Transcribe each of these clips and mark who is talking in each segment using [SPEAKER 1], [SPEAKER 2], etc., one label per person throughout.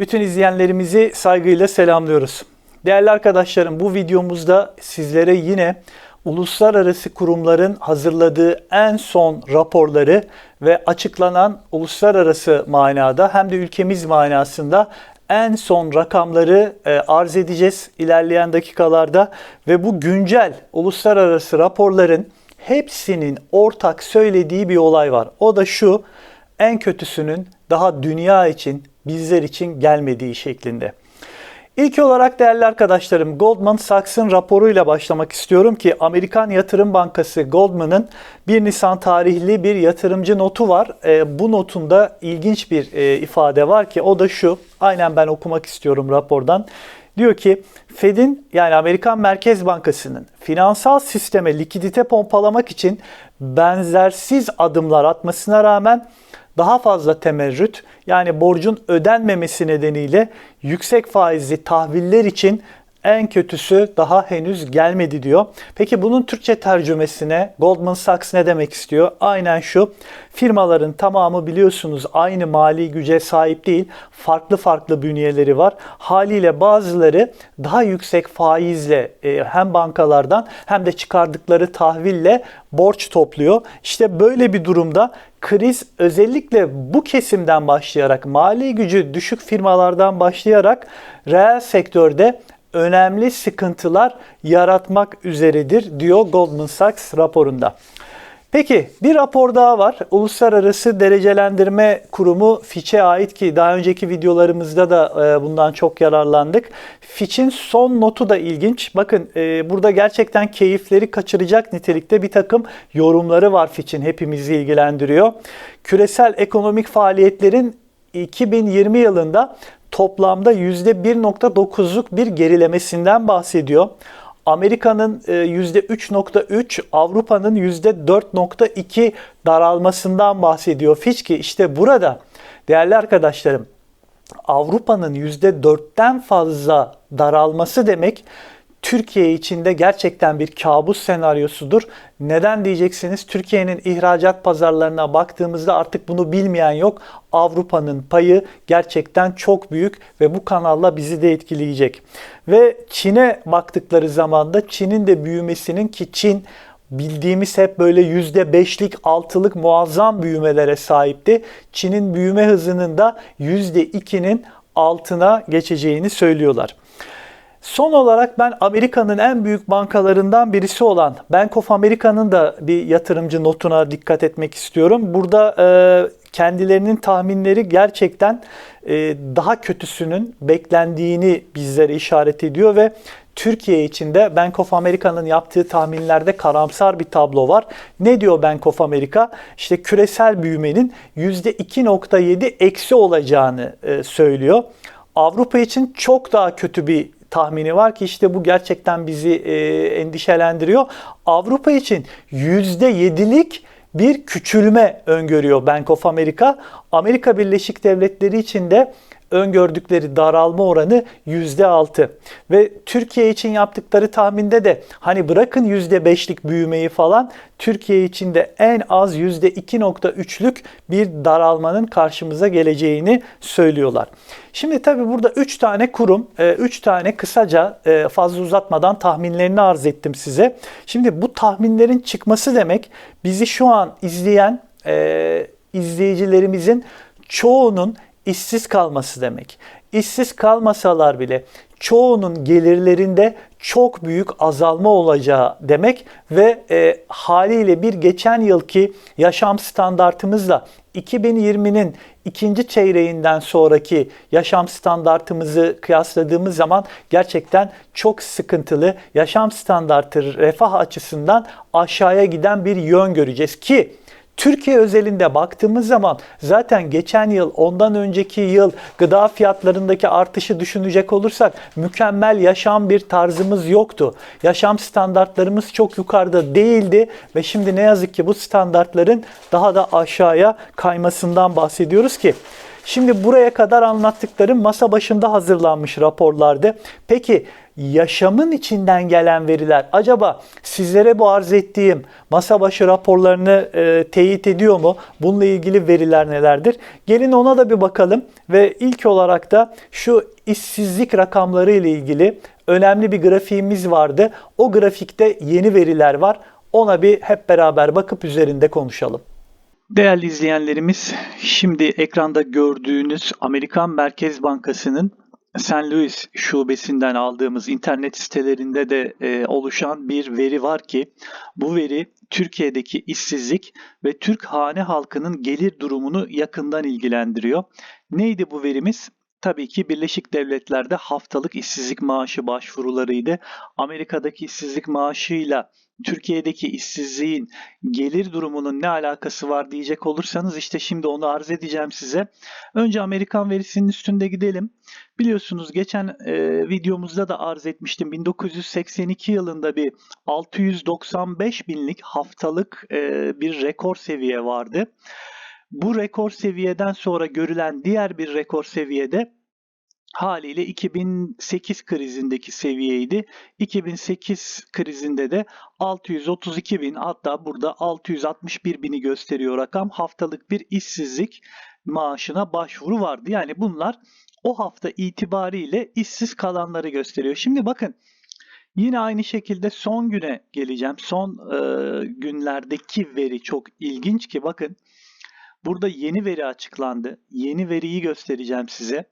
[SPEAKER 1] Bütün izleyenlerimizi saygıyla selamlıyoruz. Değerli arkadaşlarım bu videomuzda sizlere yine uluslararası kurumların hazırladığı en son raporları ve açıklanan uluslararası manada hem de ülkemiz manasında en son rakamları e, arz edeceğiz ilerleyen dakikalarda ve bu güncel uluslararası raporların hepsinin ortak söylediği bir olay var. O da şu en kötüsünün daha dünya için bizler için gelmediği şeklinde. İlk olarak değerli arkadaşlarım Goldman Sachs'ın raporuyla başlamak istiyorum ki Amerikan Yatırım Bankası Goldman'ın 1 Nisan tarihli bir yatırımcı notu var. E, bu notunda ilginç bir e, ifade var ki o da şu. Aynen ben okumak istiyorum rapordan. Diyor ki Fed'in yani Amerikan Merkez Bankası'nın finansal sisteme likidite pompalamak için benzersiz adımlar atmasına rağmen daha fazla temerrüt yani borcun ödenmemesi nedeniyle yüksek faizli tahviller için en kötüsü daha henüz gelmedi diyor. Peki bunun Türkçe tercümesine Goldman Sachs ne demek istiyor? Aynen şu. Firmaların tamamı biliyorsunuz aynı mali güce sahip değil. Farklı farklı bünyeleri var. Haliyle bazıları daha yüksek faizle e, hem bankalardan hem de çıkardıkları tahville borç topluyor. İşte böyle bir durumda kriz özellikle bu kesimden başlayarak mali gücü düşük firmalardan başlayarak reel sektörde önemli sıkıntılar yaratmak üzeredir diyor Goldman Sachs raporunda. Peki bir rapor daha var. Uluslararası Derecelendirme Kurumu Fitch'e ait ki daha önceki videolarımızda da e, bundan çok yararlandık. Fitch'in son notu da ilginç. Bakın e, burada gerçekten keyifleri kaçıracak nitelikte bir takım yorumları var Fitch'in hepimizi ilgilendiriyor. Küresel ekonomik faaliyetlerin 2020 yılında toplamda %1.9'luk bir gerilemesinden bahsediyor. Amerika'nın %3.3, e, Avrupa'nın %4.2 daralmasından bahsediyor Fitch işte burada değerli arkadaşlarım Avrupa'nın %4'ten fazla daralması demek Türkiye için de gerçekten bir kabus senaryosudur. Neden diyeceksiniz? Türkiye'nin ihracat pazarlarına baktığımızda artık bunu bilmeyen yok. Avrupa'nın payı gerçekten çok büyük ve bu kanalla bizi de etkileyecek. Ve Çin'e baktıkları zaman da Çin'in de büyümesinin ki Çin bildiğimiz hep böyle %5'lik 6'lık muazzam büyümelere sahipti. Çin'in büyüme hızının da %2'nin altına geçeceğini söylüyorlar. Son olarak ben Amerika'nın en büyük bankalarından birisi olan Bank of America'nın da bir yatırımcı notuna dikkat etmek istiyorum. Burada e, kendilerinin tahminleri gerçekten e, daha kötüsünün beklendiğini bizlere işaret ediyor ve Türkiye için de Bank of America'nın yaptığı tahminlerde karamsar bir tablo var. Ne diyor Bank of America? İşte küresel büyümenin %2.7 eksi olacağını e, söylüyor. Avrupa için çok daha kötü bir tahmini var ki işte bu gerçekten bizi e, endişelendiriyor. Avrupa için %7'lik bir küçülme öngörüyor Bank of America. Amerika Birleşik Devletleri için de öngördükleri daralma oranı %6. Ve Türkiye için yaptıkları tahminde de hani bırakın %5'lik büyümeyi falan Türkiye için de en az %2.3'lük bir daralmanın karşımıza geleceğini söylüyorlar. Şimdi tabi burada 3 tane kurum, 3 e, tane kısaca e, fazla uzatmadan tahminlerini arz ettim size. Şimdi bu tahminlerin çıkması demek bizi şu an izleyen e, izleyicilerimizin çoğunun işsiz kalması demek. İşsiz kalmasalar bile çoğunun gelirlerinde çok büyük azalma olacağı demek ve e, haliyle bir geçen yılki yaşam standartımızla 2020'nin ikinci çeyreğinden sonraki yaşam standartımızı kıyasladığımız zaman gerçekten çok sıkıntılı yaşam standartı refah açısından aşağıya giden bir yön göreceğiz ki Türkiye özelinde baktığımız zaman zaten geçen yıl, ondan önceki yıl gıda fiyatlarındaki artışı düşünecek olursak mükemmel yaşam bir tarzımız yoktu. Yaşam standartlarımız çok yukarıda değildi ve şimdi ne yazık ki bu standartların daha da aşağıya kaymasından bahsediyoruz ki Şimdi buraya kadar anlattıklarım masa başında hazırlanmış raporlardı. Peki yaşamın içinden gelen veriler acaba sizlere bu arz ettiğim masa başı raporlarını e, teyit ediyor mu? Bununla ilgili veriler nelerdir? Gelin ona da bir bakalım ve ilk olarak da şu işsizlik rakamları ile ilgili önemli bir grafiğimiz vardı. O grafikte yeni veriler var. Ona bir hep beraber bakıp üzerinde konuşalım. Değerli izleyenlerimiz, şimdi ekranda gördüğünüz Amerikan Merkez Bankası'nın St. Louis şubesinden aldığımız internet sitelerinde de e, oluşan bir veri var ki bu veri Türkiye'deki işsizlik ve Türk hane halkının gelir durumunu yakından ilgilendiriyor. Neydi bu verimiz? Tabii ki Birleşik Devletler'de haftalık işsizlik maaşı başvurularıydı. Amerika'daki işsizlik maaşıyla Türkiye'deki işsizliğin gelir durumunun ne alakası var diyecek olursanız işte şimdi onu arz edeceğim size. Önce Amerikan verisinin üstünde gidelim. Biliyorsunuz geçen e, videomuzda da arz etmiştim. 1982 yılında bir 695 binlik haftalık e, bir rekor seviye vardı. Bu rekor seviyeden sonra görülen diğer bir rekor seviyede haliyle 2008 krizindeki seviyeydi. 2008 krizinde de 632 bin hatta burada 661 bini gösteriyor rakam. Haftalık bir işsizlik maaşına başvuru vardı. Yani bunlar o hafta itibariyle işsiz kalanları gösteriyor. Şimdi bakın yine aynı şekilde son güne geleceğim. Son e, günlerdeki veri çok ilginç ki bakın burada yeni veri açıklandı. Yeni veriyi göstereceğim size.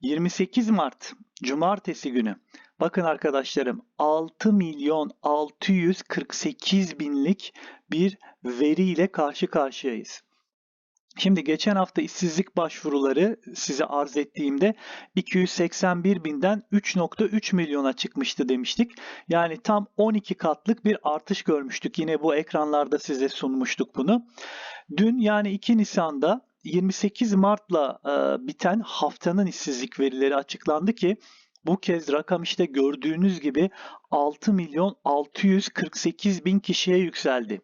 [SPEAKER 1] 28 Mart Cumartesi günü. Bakın arkadaşlarım 6 milyon 648 binlik bir veriyle karşı karşıyayız. Şimdi geçen hafta işsizlik başvuruları size arz ettiğimde 281 binden 3.3 milyona çıkmıştı demiştik. Yani tam 12 katlık bir artış görmüştük. Yine bu ekranlarda size sunmuştuk bunu. Dün yani 2 Nisan'da 28 Mart'la e, biten haftanın işsizlik verileri açıklandı ki bu kez rakam işte gördüğünüz gibi 6 milyon 648 bin kişiye yükseldi.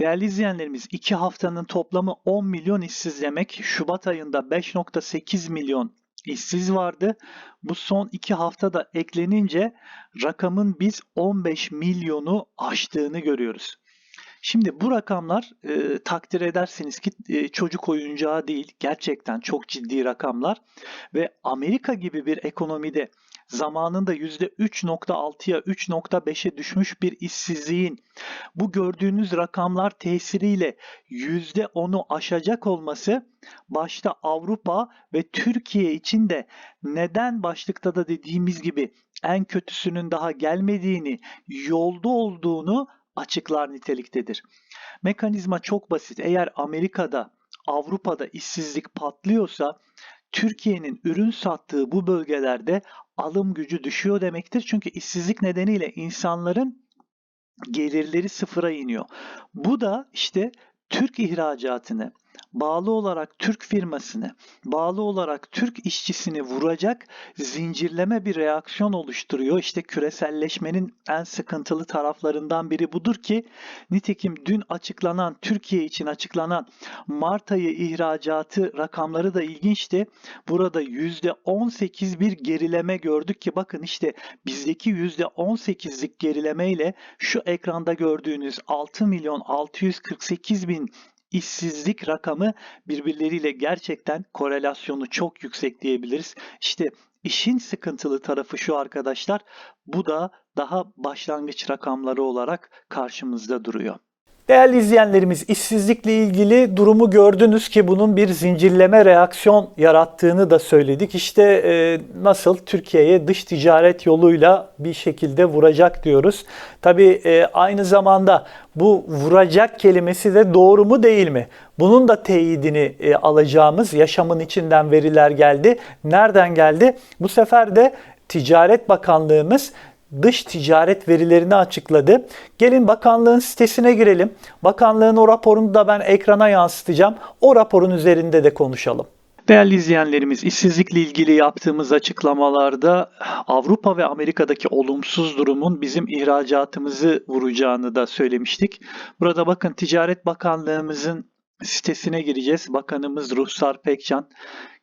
[SPEAKER 1] Değerli izleyenlerimiz 2 haftanın toplamı 10 milyon işsiz demek. Şubat ayında 5.8 milyon işsiz vardı. Bu son 2 haftada eklenince rakamın biz 15 milyonu aştığını görüyoruz. Şimdi bu rakamlar e, takdir edersiniz ki e, çocuk oyuncağı değil. Gerçekten çok ciddi rakamlar ve Amerika gibi bir ekonomide zamanında %3.6'ya 3.5'e düşmüş bir işsizliğin bu gördüğünüz rakamlar tesiriyle %10'u aşacak olması başta Avrupa ve Türkiye için de neden başlıkta da dediğimiz gibi en kötüsünün daha gelmediğini, yolda olduğunu açıklar niteliktedir. Mekanizma çok basit. Eğer Amerika'da, Avrupa'da işsizlik patlıyorsa Türkiye'nin ürün sattığı bu bölgelerde alım gücü düşüyor demektir. Çünkü işsizlik nedeniyle insanların gelirleri sıfıra iniyor. Bu da işte Türk ihracatını, bağlı olarak Türk firmasını, bağlı olarak Türk işçisini vuracak zincirleme bir reaksiyon oluşturuyor. İşte küreselleşmenin en sıkıntılı taraflarından biri budur ki nitekim dün açıklanan Türkiye için açıklanan Mart ayı ihracatı rakamları da ilginçti. Burada %18 bir gerileme gördük ki bakın işte bizdeki %18'lik gerileme ile şu ekranda gördüğünüz 6 milyon 648 bin işsizlik rakamı birbirleriyle gerçekten korelasyonu çok yüksek diyebiliriz. İşte işin sıkıntılı tarafı şu arkadaşlar. Bu da daha başlangıç rakamları olarak karşımızda duruyor. Değerli izleyenlerimiz işsizlikle ilgili durumu gördünüz ki bunun bir zincirleme reaksiyon yarattığını da söyledik. İşte e, nasıl Türkiye'ye dış ticaret yoluyla bir şekilde vuracak diyoruz. Tabi e, aynı zamanda bu vuracak kelimesi de doğru mu değil mi? Bunun da teyidini e, alacağımız yaşamın içinden veriler geldi. Nereden geldi? Bu sefer de Ticaret Bakanlığımız dış ticaret verilerini açıkladı. Gelin bakanlığın sitesine girelim. Bakanlığın o raporunu da ben ekrana yansıtacağım. O raporun üzerinde de konuşalım. Değerli izleyenlerimiz, işsizlikle ilgili yaptığımız açıklamalarda Avrupa ve Amerika'daki olumsuz durumun bizim ihracatımızı vuracağını da söylemiştik. Burada bakın Ticaret Bakanlığımızın sitesine gireceğiz. Bakanımız Ruhsar Pekcan.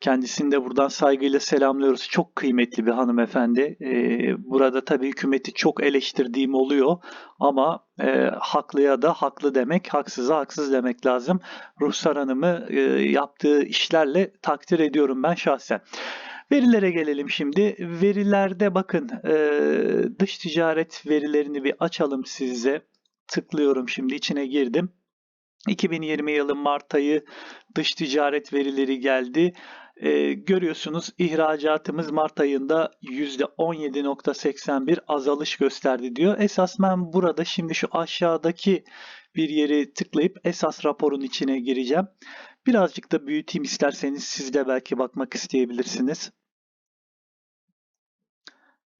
[SPEAKER 1] Kendisini de buradan saygıyla selamlıyoruz. Çok kıymetli bir hanımefendi. Ee, burada tabii hükümeti çok eleştirdiğim oluyor ama e, haklıya da haklı demek, haksıza haksız demek lazım. Ruhsar Hanım'ı e, yaptığı işlerle takdir ediyorum ben şahsen. Verilere gelelim şimdi. Verilerde bakın e, dış ticaret verilerini bir açalım size. Tıklıyorum şimdi içine girdim. 2020 yılı Mart ayı dış ticaret verileri geldi. Ee, görüyorsunuz ihracatımız Mart ayında %17.81 azalış gösterdi diyor. Esas ben burada şimdi şu aşağıdaki bir yeri tıklayıp esas raporun içine gireceğim. Birazcık da büyüteyim isterseniz siz de belki bakmak isteyebilirsiniz.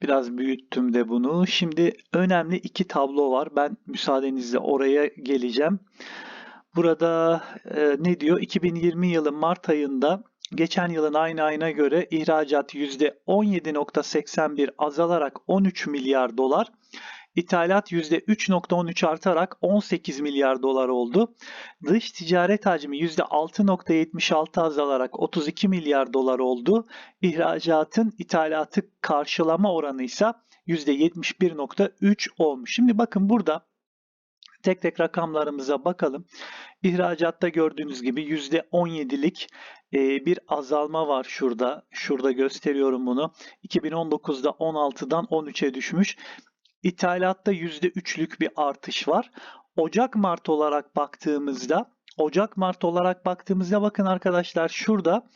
[SPEAKER 1] Biraz büyüttüm de bunu. Şimdi önemli iki tablo var. Ben müsaadenizle oraya geleceğim. Burada e, ne diyor? 2020 yılı Mart ayında geçen yılın aynı ayına göre ihracat %17.81 azalarak 13 milyar dolar. İthalat %3.13 artarak 18 milyar dolar oldu. Dış ticaret hacmi %6.76 azalarak 32 milyar dolar oldu. İhracatın ithalatı karşılama oranı ise %71.3 olmuş. Şimdi bakın burada tek tek rakamlarımıza bakalım. İhracatta gördüğünüz gibi %17'lik e, bir azalma var şurada. Şurada gösteriyorum bunu. 2019'da 16'dan 13'e düşmüş. İthalatta %3'lük bir artış var. Ocak-Mart olarak baktığımızda Ocak-Mart olarak baktığımızda bakın arkadaşlar şurada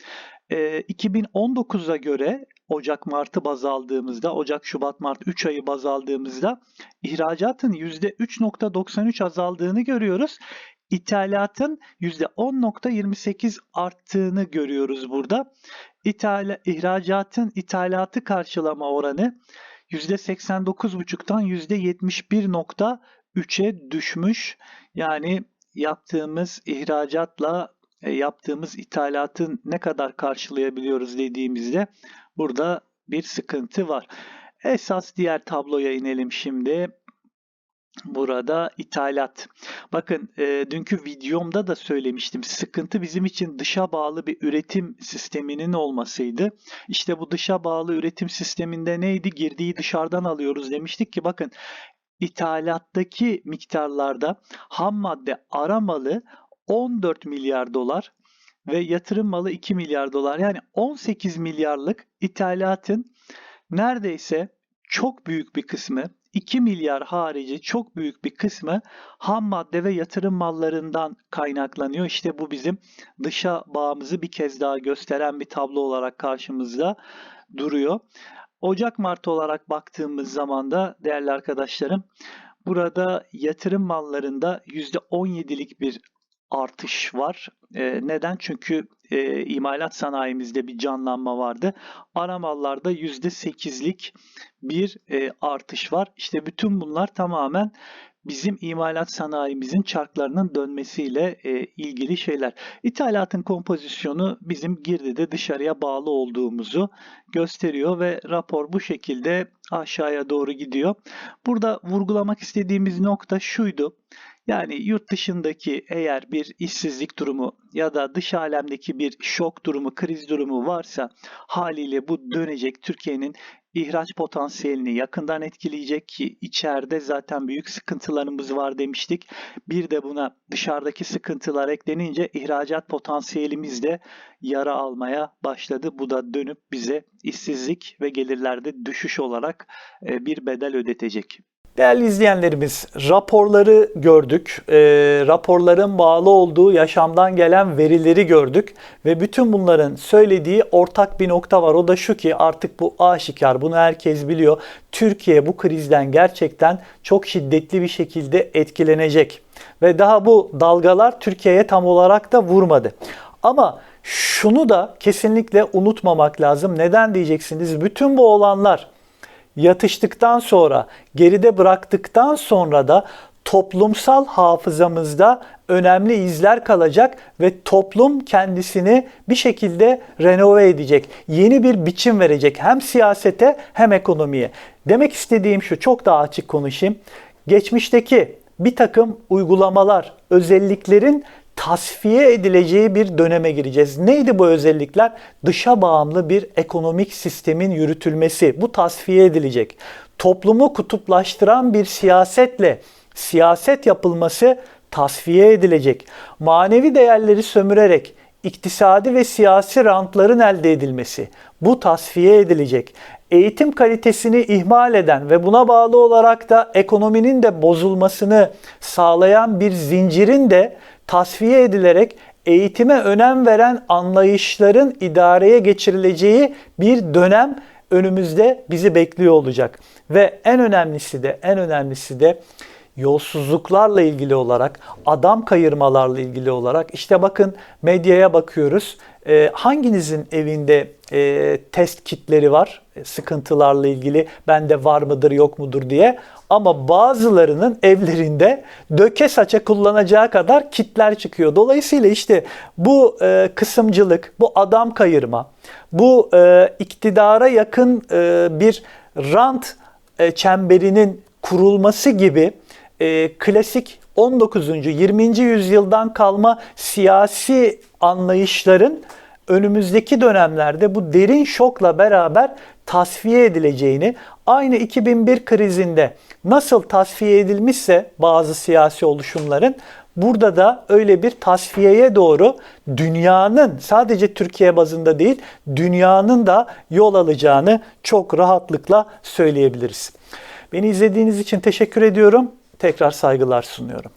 [SPEAKER 1] 2019'a göre Ocak Mart'ı baz aldığımızda, Ocak Şubat Mart 3 ayı baz aldığımızda ihracatın %3.93 azaldığını görüyoruz. İthalatın %10.28 arttığını görüyoruz burada. İthala, ihracatın ithalatı karşılama oranı %89.5'tan %71.3'e düşmüş. Yani yaptığımız ihracatla yaptığımız ithalatın ne kadar karşılayabiliyoruz dediğimizde burada bir sıkıntı var. Esas diğer tabloya inelim şimdi. Burada ithalat. Bakın e, dünkü videomda da söylemiştim. Sıkıntı bizim için dışa bağlı bir üretim sisteminin olmasıydı. İşte bu dışa bağlı üretim sisteminde neydi? Girdiği dışarıdan alıyoruz demiştik ki bakın ithalattaki miktarlarda ham madde aramalı 14 milyar dolar ve yatırım malı 2 milyar dolar. Yani 18 milyarlık ithalatın neredeyse çok büyük bir kısmı 2 milyar harici çok büyük bir kısmı ham madde ve yatırım mallarından kaynaklanıyor. İşte bu bizim dışa bağımızı bir kez daha gösteren bir tablo olarak karşımızda duruyor. Ocak-Mart olarak baktığımız zaman da değerli arkadaşlarım burada yatırım mallarında %17'lik bir artış var. E, neden? Çünkü e, imalat sanayimizde bir canlanma vardı. Ana mallarda %8'lik bir e, artış var. İşte bütün bunlar tamamen bizim imalat sanayimizin çarklarının dönmesiyle e, ilgili şeyler. İthalatın kompozisyonu bizim girdide dışarıya bağlı olduğumuzu gösteriyor ve rapor bu şekilde aşağıya doğru gidiyor. Burada vurgulamak istediğimiz nokta şuydu. Yani yurt dışındaki eğer bir işsizlik durumu ya da dış alemdeki bir şok durumu, kriz durumu varsa haliyle bu dönecek Türkiye'nin ihraç potansiyelini yakından etkileyecek ki içeride zaten büyük sıkıntılarımız var demiştik. Bir de buna dışarıdaki sıkıntılar eklenince ihracat potansiyelimiz de yara almaya başladı. Bu da dönüp bize işsizlik ve gelirlerde düşüş olarak e, bir bedel ödetecek. Değerli izleyenlerimiz, raporları gördük, e, raporların bağlı olduğu yaşamdan gelen verileri gördük ve bütün bunların söylediği ortak bir nokta var. O da şu ki artık bu aşikar, bunu herkes biliyor. Türkiye bu krizden gerçekten çok şiddetli bir şekilde etkilenecek ve daha bu dalgalar Türkiye'ye tam olarak da vurmadı. Ama şunu da kesinlikle unutmamak lazım. Neden diyeceksiniz? Bütün bu olanlar yatıştıktan sonra, geride bıraktıktan sonra da toplumsal hafızamızda önemli izler kalacak ve toplum kendisini bir şekilde renove edecek. Yeni bir biçim verecek hem siyasete hem ekonomiye. Demek istediğim şu çok daha açık konuşayım. Geçmişteki bir takım uygulamalar, özelliklerin tasfiye edileceği bir döneme gireceğiz. Neydi bu özellikler? Dışa bağımlı bir ekonomik sistemin yürütülmesi. Bu tasfiye edilecek. Toplumu kutuplaştıran bir siyasetle siyaset yapılması tasfiye edilecek. Manevi değerleri sömürerek iktisadi ve siyasi rantların elde edilmesi bu tasfiye edilecek. Eğitim kalitesini ihmal eden ve buna bağlı olarak da ekonominin de bozulmasını sağlayan bir zincirin de tasfiye edilerek eğitime önem veren anlayışların idareye geçirileceği bir dönem önümüzde bizi bekliyor olacak. Ve en önemlisi de en önemlisi de yolsuzluklarla ilgili olarak, adam kayırmalarla ilgili olarak işte bakın medyaya bakıyoruz. Ee, hanginizin evinde e, test kitleri var e, sıkıntılarla ilgili bende var mıdır yok mudur diye ama bazılarının evlerinde döke saça kullanacağı kadar kitler çıkıyor. Dolayısıyla işte bu e, kısımcılık, bu adam kayırma, bu e, iktidara yakın e, bir rant e, çemberinin kurulması gibi e, klasik 19. 20. yüzyıldan kalma siyasi anlayışların önümüzdeki dönemlerde bu derin şokla beraber tasfiye edileceğini, aynı 2001 krizinde nasıl tasfiye edilmişse bazı siyasi oluşumların burada da öyle bir tasfiyeye doğru dünyanın sadece Türkiye bazında değil dünyanın da yol alacağını çok rahatlıkla söyleyebiliriz. Beni izlediğiniz için teşekkür ediyorum. Tekrar saygılar sunuyorum.